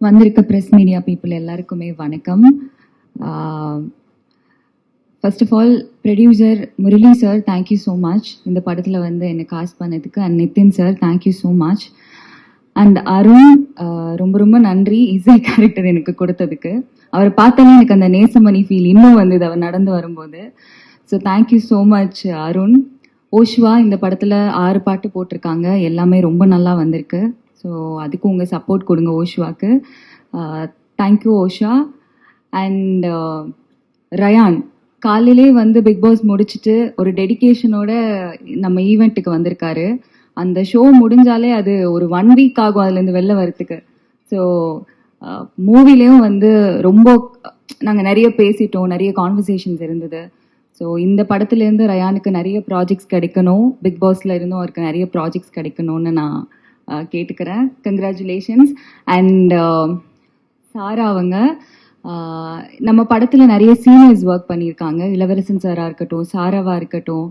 வந்திருக்க press media people எல்லாருக்குமே வணக்கம். First of all producer Murali sir thank you so much இந்த படத்தில் வந்து என்னை காஸ்ட் பண்ணதுக்கு and Nithin sir thank you so much and Arun ரொம்ப ரொம்ப நன்றி. இசை கேரக்டர் எனக்கு கொடுத்ததுக்கு. அவரை பார்த்தாலே எனக்கு அந்த நேசமணி ஃபீல் இன்னும் வந்தது அவர் நடந்து வரும்போது. So thank you so much Arun. ஓஷ்வா இந்த படத்தில் ஆறு பாட்டு போட்டிருக்காங்க. எல்லாமே ரொம்ப நல்லா வந்திருக்கு. ஸோ அதுக்கு உங்கள் சப்போர்ட் கொடுங்க ஓஷுவாக்கு. தேங்க்யூ ஓஷா. அண்ட் ரயான் காலையிலே வந்து பிக் பாஸ் முடிச்சுட்டு ஒரு டெடிகேஷனோட நம்ம ஈவெண்ட்டுக்கு வந்திருக்காரு. அந்த ஷோ முடிஞ்சாலே அது ஒரு ஒன் வீக் ஆகும் அதுலேருந்து வெளில வரத்துக்கு ஸோ மூவிலையும் வந்து ரொம்ப நாங்கள் நிறைய பேசிட்டோம் நிறைய கான்வர்சேஷன்ஸ் இருந்தது. ஸோ இந்த படத்துலேருந்து ரயானுக்கு நிறைய ப்ராஜெக்ட்ஸ் கிடைக்கணும். பிக் பாஸில் இருந்தும் அவருக்கு நிறைய ப்ராஜெக்ட்ஸ் கிடைக்கணும்னு நான் கேட்டுக்கிறேன். கங்க்ராச்சுலேஷன்ஸ் அண்ட் சாரா அவங்க நம்ம படத்தில் நிறைய சீனியர்ஸ் ஒர்க் பண்ணியிருக்காங்க. இளவரசன் சாராக இருக்கட்டும் சாராவாக இருக்கட்டும்.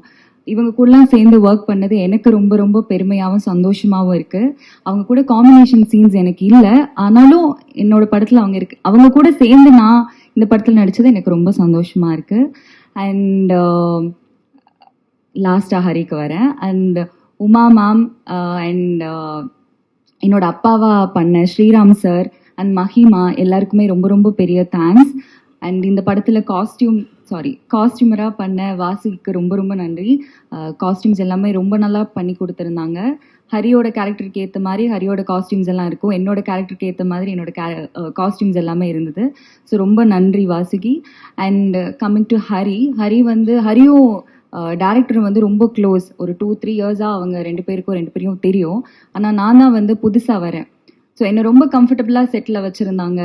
இவங்க கூடலாம் சேர்ந்து ஒர்க் பண்ணது எனக்கு ரொம்ப ரொம்ப பெருமையாகவும் சந்தோஷமாகவும் இருக்குது அவங்க கூட காம்பினேஷன் சீன்ஸ் எனக்கு இல்லை. ஆனாலும் என்னோட படத்தில் அவங்க இருக்கு. அவங்க கூட சேர்ந்து நான் இந்த படத்தில் நடிச்சது எனக்கு ரொம்ப சந்தோஷமாக இருக்குது அண்ட் லாஸ்ட்டாக ஹரிக்கு வரேன். And Uma ma'am and uh, uh, என்னோட அப்பாவா பண்ண ஸ்ரீராம் சார் அண்ட் மஹிமா எல்லாருக்குமே ரொம்ப ரொம்ப பெரிய தேங்க்ஸ் அண்ட் இந்த படத்தில் காஸ்டியூம் சாரி காஸ்டியூமராக பண்ண வாசிக்கு ரொம்ப ரொம்ப நன்றி. Uh, காஸ்டியூம்ஸ் எல்லாமே ரொம்ப நல்லா பண்ணி கொடுத்துருந்தாங்க. ஹரியோட கேரக்டருக்கு ஏற்ற மாதிரி ஹரியோட காஸ்டியூம்ஸ் எல்லாம் இருக்கும். என்னோட கேரக்டருக்கு ஏற்ற மாதிரி என்னோட காஸ்டியூம்ஸ் எல்லாமே இருந்தது. ஸோ ரொம்ப நன்றி Vasuki. And coming to Hari Hari வந்து ஹரியும் டேரக்டர் வந்து ரொம்ப க்ளோஸ் ஒரு டூ த்ரீ இயர்ஸாக அவங்க ரெண்டு பேருக்கும் ரெண்டு பேரையும் தெரியும். ஆனால் நான் தான் வந்து புதுசாக வரேன். ஸோ என்னை ரொம்ப கம்ஃபர்டபுளாக செட்டில் வச்சுருந்தாங்க.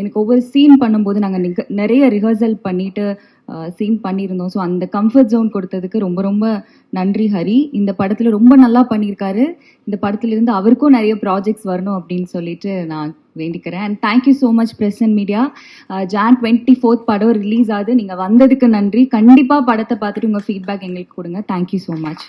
எனக்கு ஒவ்வொரு சீன் பண்ணும்போது நாங்கள் நிறைய ரிஹர்சல் பண்ணிட்டு சீன் பண்ணியிருந்தோம். ஸோ அந்த கம்ஃபர்ட் ஜோன் கொடுத்ததுக்கு ரொம்ப ரொம்ப நன்றி ஹரி. இந்த படத்தில் ரொம்ப நல்லா பண்ணியிருக்காரு. இந்த படத்துலேருந்து அவருக்கும் நிறைய ப்ராஜெக்ட்ஸ் வரணும் அப்படின்னு சொல்லிட்டு நான் வேண்டிக்கிறேன். And thank you so much press and media Jan twenty fourth படம் ரிலீஸ் ஆகுது. நீங்கள் வந்ததுக்கு நன்றி. கண்டிப்பாக படத்தை பார்த்துட்டு உங்கள் ஃபீட்பேக் எங்களுக்கு கொடுங்க. Thank you so much